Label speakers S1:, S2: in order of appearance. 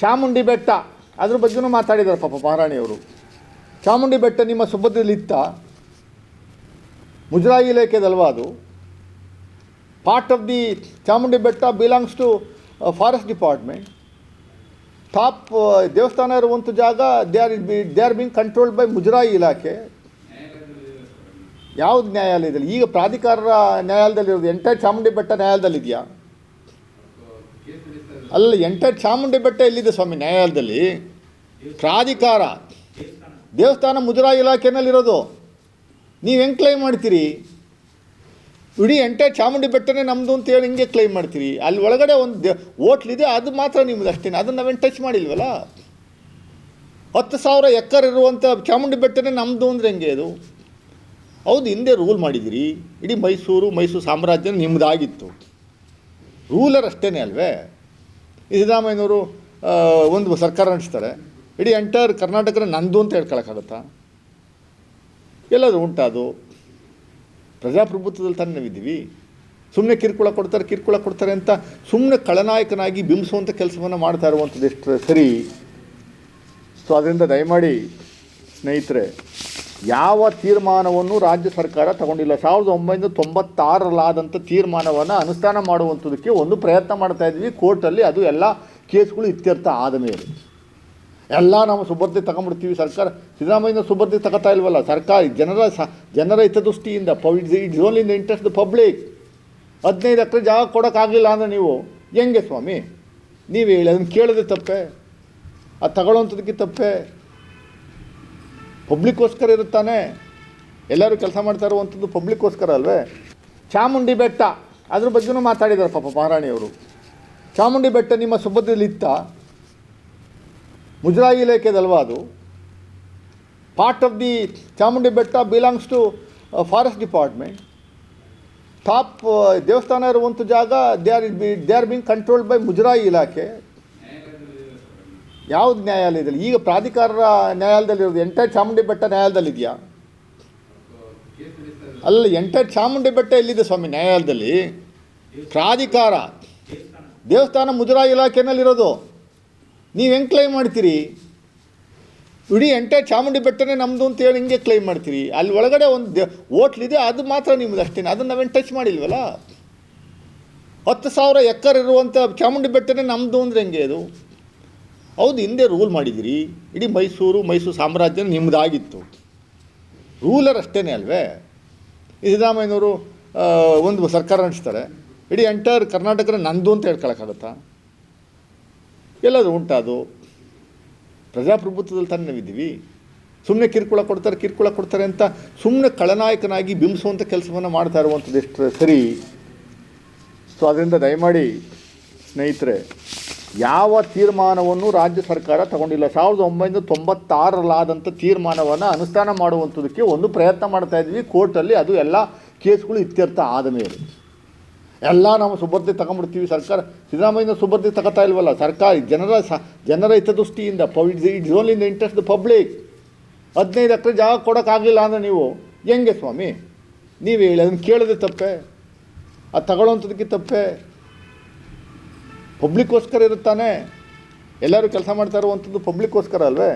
S1: ಚಾಮುಂಡಿ ಬೆಟ್ಟ, ಅದ್ರ ಬಗ್ಗೆನೂ ಮಾತಾಡಿದ್ದಾರೆ ಪಾಪ ಮಹಾರಾಣಿಯವರು ಚಾಮುಂಡಿ ಬೆಟ್ಟ ನಿಮ್ಮ ಸುಭದ್ರದಲ್ಲಿತ್ತ ಮುಜರಾಯಿ ಇಲಾಖೆದಲ್ವಾ ಅದು? ಪಾರ್ಟ್ ಆಫ್ ದಿ ಚಾಮುಂಡಿ ಬೆಟ್ಟ belongs to forest department top ದೇವಸ್ಥಾನ ಇರುವಂಥ ಜಾಗ they are they are being controlled by Muzrai ಇಲಾಖೆ. ಯಾವ್ದು ನ್ಯಾಯಾಲಯದಲ್ಲಿ? ಈಗ ಪ್ರಾಧಿಕಾರ ನ್ಯಾಯಾಲಯದಲ್ಲಿರೋದು ಎಂಟೈರ್ ಚಾಮುಂಡಿ ಬೆಟ್ಟ ನ್ಯಾಯಾಲಯದಲ್ಲಿದೆಯಾ? ಅಲ್ಲ ಎಂಟ ಚಾಮುಂಡಿ ಬೆಟ್ಟ ಎಲ್ಲಿದೆ ಸ್ವಾಮಿ ನ್ಯಾಯಾಲಯದಲ್ಲಿ? ಪ್ರಾಧಿಕಾರ. ದೇವಸ್ಥಾನ ಮುಜರಾಯಿ ಇಲಾಖೆನಲ್ಲಿರೋದು. ನೀವು ಹೆಂಗೆ ಕ್ಲೈಮ್ ಮಾಡ್ತೀರಿ? ಇಡೀ ಎಂಟೆ ಚಾಮುಂಡಿ ಬೆಟ್ಟನೇ ನಮ್ಮದು ಅಂತ ಹೇಳಿ ಹಿಂಗೆ ಕ್ಲೈಮ್ ಮಾಡ್ತೀರಿ. ಅಲ್ಲಿ ಒಳಗಡೆ ಒಂದು ದೇ ಇದೆ, ಅದು ಮಾತ್ರ ನಿಮ್ದು ಅಷ್ಟೇ ಅದನ್ನು ನಾವೇನು ಟಚ್ ಮಾಡಿಲ್ವಲ್ಲ? ಹತ್ತು ಸಾವಿರ ಎಕ್ಕರ್ ಇರುವಂಥ ಚಾಮುಂಡಿ ಬೆಟ್ಟನೇ ನಮ್ಮದು ಅಂದರೆ ಹೆಂಗೆ ಅದು? ಹೌದು, ಹಿಂದೆ ರೂಲ್ ಮಾಡಿದಿರಿ. ಇಡೀ ಮೈಸೂರು ಮೈಸೂರು ಸಾಮ್ರಾಜ್ಯ ನಿಮ್ಮದಾಗಿತ್ತು ರೂಲರ್ ಅಷ್ಟೇ ಅಲ್ವೇ? ಸಿದ್ದರಾಮಯ್ಯನವರು ಒಂದು ಸರ್ಕಾರ ನಡೆಸ್ತಾರೆ. ಇಡೀ ಎಂಟೈರ್ ಕರ್ನಾಟಕನ ನಂದು ಅಂತ ಹೇಳ್ಕೊಳಕ್ಕಾಗತ್ತಾ? ಎಲ್ಲದು ಉಂಟಾ ಅದು? ಪ್ರಜಾಪ್ರಭುತ್ವದಲ್ಲಿ ತಾನೇ ನಾವಿದ್ದೀವಿ. ಸುಮ್ಮನೆ ಕಿರುಕುಳ ಕೊಡ್ತಾರೆ ಕಿರುಕುಳ ಕೊಡ್ತಾರೆ ಅಂತ ಸುಮ್ಮನೆ ಕಳನಾಯಕನಾಗಿ ಬಿಂಬಿಸುವಂಥ ಕೆಲಸವನ್ನು ಮಾಡ್ತಾ ಇರುವಂಥದ್ದು ಎಷ್ಟು ಸರಿ? ಸೊ ಅದರಿಂದ ದಯಮಾಡಿ ಸ್ನೇಹಿತರೆ ಯಾವ ತೀರ್ಮಾನವನ್ನು ರಾಜ್ಯ ಸರ್ಕಾರ ತಗೊಂಡಿಲ್ಲ. ಸಾವಿರದ ಒಂಬೈನೂರ ತೊಂಬತ್ತಾರರಲ್ಲಾದಂಥ ತೀರ್ಮಾನವನ್ನು ಅನುಷ್ಠಾನ ಮಾಡುವಂಥದ್ದಕ್ಕೆ ಒಂದು ಪ್ರಯತ್ನ ಮಾಡ್ತಾ ಇದ್ವಿ. ಕೋರ್ಟಲ್ಲಿ ಅದು ಎಲ್ಲ ಕೇಸ್ಗಳು ಇತ್ಯರ್ಥ ಆದ ಮೇಲೆ. ಎಲ್ಲ ನಾವು ಸುಭದ್ರತೆ ತಗೊಂಡ್ಬಿಡ್ತೀವಿ. ಸರ್ಕಾರ ಸಿದ್ದರಾಮಯ್ಯನ ಸುಭದ್ರತೆ ತಗೋತಾ ಇಲ್ವಲ್ಲ? ಸರ್ಕಾರ ಜನರ ಸ, ಜನರ ಹಿತದೃಷ್ಟಿಯಿಂದ it's only in the interest the public. ಹದಿನೈದು ಎಕರೆ ಜಾಗ ಕೊಡೋಕ್ಕಾಗಲಿಲ್ಲ ಅಂದರೆ ನೀವು ಹೆಂಗೆ ಸ್ವಾಮಿ? ನೀವು ಹೇಳಿ. ಅದನ್ನು ಕೇಳೋದೇ ತಪ್ಪೆ? ಅದು ತಗೊಳ್ಳೋಂಥದಕ್ಕೆ ತಪ್ಪೆ? ಪಬ್ಲಿಕ್ಕೋಸ್ಕರ ಇರುತ್ತಾನೆ. ಎಲ್ಲರೂ ಕೆಲಸ ಮಾಡ್ತಾ ಇರುವಂಥದ್ದು ಪಬ್ಲಿಕ್ಕೋಸ್ಕರ ಅಲ್ವೇ? ಚಾಮುಂಡಿ ಬೆಟ್ಟ, ಅದ್ರ ಬಗ್ಗೆನೂ ಮಾತಾಡಿದ್ದಾರೆ ಪಾಪ ಮಹಾರಾಣಿಯವರು ಚಾಮುಂಡಿ ಬೆಟ್ಟ ನಿಮ್ಮ ಸುಭದ್ರದಲ್ಲಿತ್ತ ಮುಜರಾಯಿ ಇಲಾಖೆದಲ್ವಾ ಅದು? ಪಾರ್ಟ್ ಆಫ್ ದಿ ಚಾಮುಂಡಿ ಬೆಟ್ಟ belongs to forest department top ದೇವಸ್ಥಾನ ಇರುವಂಥ ಜಾಗ they are they are being controlled by Muzrai ಇಲಾಖೆ. ಯಾವ್ದು ನ್ಯಾಯಾಲಯದಲ್ಲಿ? ಈಗ ಪ್ರಾಧಿಕಾರ ನ್ಯಾಯಾಲಯದಲ್ಲಿ ಇರೋದು ಎಂಟೈರ್ ಚಾಮುಂಡಿ ಬೆಟ್ಟ ನ್ಯಾಯಾಲಯದಲ್ಲಿದೆಯಾ ಅಲ್ಲ ಎಂಟೈರ್ ಚಾಮುಂಡಿ ಬೆಟ್ಟ ಎಲ್ಲಿದೆ ಸ್ವಾಮಿ ನ್ಯಾಯಾಲಯದಲ್ಲಿ? ಪ್ರಾಧಿಕಾರ. ದೇವಸ್ಥಾನ ಮುಜರಾಯಿ ಇಲಾಖೆಯಲ್ಲಿರೋದು ನೀವು ಹೆಂಗೆ ಕ್ಲೈಮ್ ಮಾಡ್ತೀರಿ? ಇಡೀ ಎಂಟೈರ್ ಚಾಮುಂಡಿ ಬೆಟ್ಟನೇ ನಮ್ಮದು ಅಂತ ಹೇಳಿ ಹಿಂಗೆ ಕ್ಲೈಮ್ ಮಾಡ್ತೀರಿ. ಅಲ್ಲಿ ಒಳಗಡೆ ಒಂದು ದೇ ಇದೆ, ಅದು ಮಾತ್ರ ನಿಮ್ಮದು ಅಷ್ಟೇ ಅದನ್ನು ನಾವೇನು ಟಚ್ ಮಾಡಿಲ್ವಲ್ಲ? ಹತ್ತು ಸಾವಿರ ಎಕ್ಕರ್ ಇರುವಂಥ ಚಾಮುಂಡಿ ಬೆಟ್ಟನೇ ನಮ್ಮದು ಅಂದರೆ ಹೆಂಗೆ ಅದು? ಹೌದು, ಹಿಂದೆ ರೂಲ್ ಮಾಡಿದಿರಿ. ಇಡೀ ಮೈಸೂರು ಮೈಸೂರು ಸಾಮ್ರಾಜ್ಯ ನಿಮ್ಮದಾಗಿತ್ತು ರೂಲರ್ ಅಷ್ಟೇ ಅಲ್ವೇ? ಸಿದ್ದರಾಮಯ್ಯನವರು ಒಂದು ಸರ್ಕಾರ ನಡೆಸ್ತಾರೆ. ಇಡೀ ಎಂಟೈರ್ ಕರ್ನಾಟಕನ ನಂದು ಅಂತ ಹೇಳ್ಕೊಳಕ್ಕಾಗತ್ತಾ? ಎಲ್ಲದು ಉಂಟಾ ಅದು. ಪ್ರಜಾಪ್ರಭುತ್ವದಲ್ಲಿ ತಾನೇ ನಾವಿದ್ದೀವಿ. ಸುಮ್ಮನೆ ಕಿರುಕುಳ ಕೊಡ್ತಾರೆ ಕಿರುಕುಳ ಕೊಡ್ತಾರೆ ಅಂತ ಸುಮ್ಮನೆ ಖಳನಾಯಕನಾಗಿ ಬಿಂಬಿಸುವಂಥ ಕೆಲಸವನ್ನು ಮಾಡ್ತಾ ಇರುವಂಥದ್ದು ಎಷ್ಟು ಸರಿ? ಸೊ ಅದರಿಂದ ದಯಮಾಡಿ ಸ್ನೇಹಿತರೆ ಯಾವ ತೀರ್ಮಾನವನ್ನು ರಾಜ್ಯ ಸರ್ಕಾರ ತಗೊಂಡಿಲ್ಲ. ಸಾವಿರದ ಒಂಬೈನೂರ ತೊಂಬತ್ತಾರರಲ್ಲಾದಂಥ ತೀರ್ಮಾನವನ್ನು ಅನುಷ್ಠಾನ ಮಾಡುವಂಥದ್ದಕ್ಕೆ ಒಂದು ಪ್ರಯತ್ನ ಮಾಡ್ತಾ ಇದ್ವಿ. ಕೋರ್ಟಲ್ಲಿ ಅದು ಎಲ್ಲ ಕೇಸ್ಗಳು ಇತ್ಯರ್ಥ ಆದ ಮೇಲೆ. ಎಲ್ಲ ನಾವು ಸುಭದ್ರತೆ ತಗೊಂಡ್ಬಿಡ್ತೀವಿ. ಸರ್ಕಾರ ಸಿದ್ದರಾಮಯ್ಯನ ಸುಭದ್ರತೆ ತಗೋತಾ ಇಲ್ವಲ್ಲ? ಸರ್ಕಾರ ಜನರ ಸ, ಜನರ ಹಿತದೃಷ್ಟಿಯಿಂದ it's only in the interest the public ಹದಿನೈದು ಎಕರೆ ಜಾಗ ಕೊಡೋಕ್ಕಾಗಲಿಲ್ಲ ಅಂದರೆ ನೀವು ಹೆಂಗೆ ಸ್ವಾಮಿ? ನೀವು ಹೇಳಿ, ಅದನ್ನು ಕೇಳೋದೇ ತಪ್ಪೆ? ಅದು ತಗೊಳ್ಳೋಂಥದಕ್ಕೆ ತಪ್ಪೆ? ಪಬ್ಲಿಕ್ಕೋಸ್ಕರ ಇರುತ್ತಾನೆ. ಎಲ್ಲರೂ ಕೆಲಸ ಮಾಡ್ತಾ ಇರುವಂಥದ್ದು ಪಬ್ಲಿಕ್ಕೋಸ್ಕರ ಅಲ್ವೇ?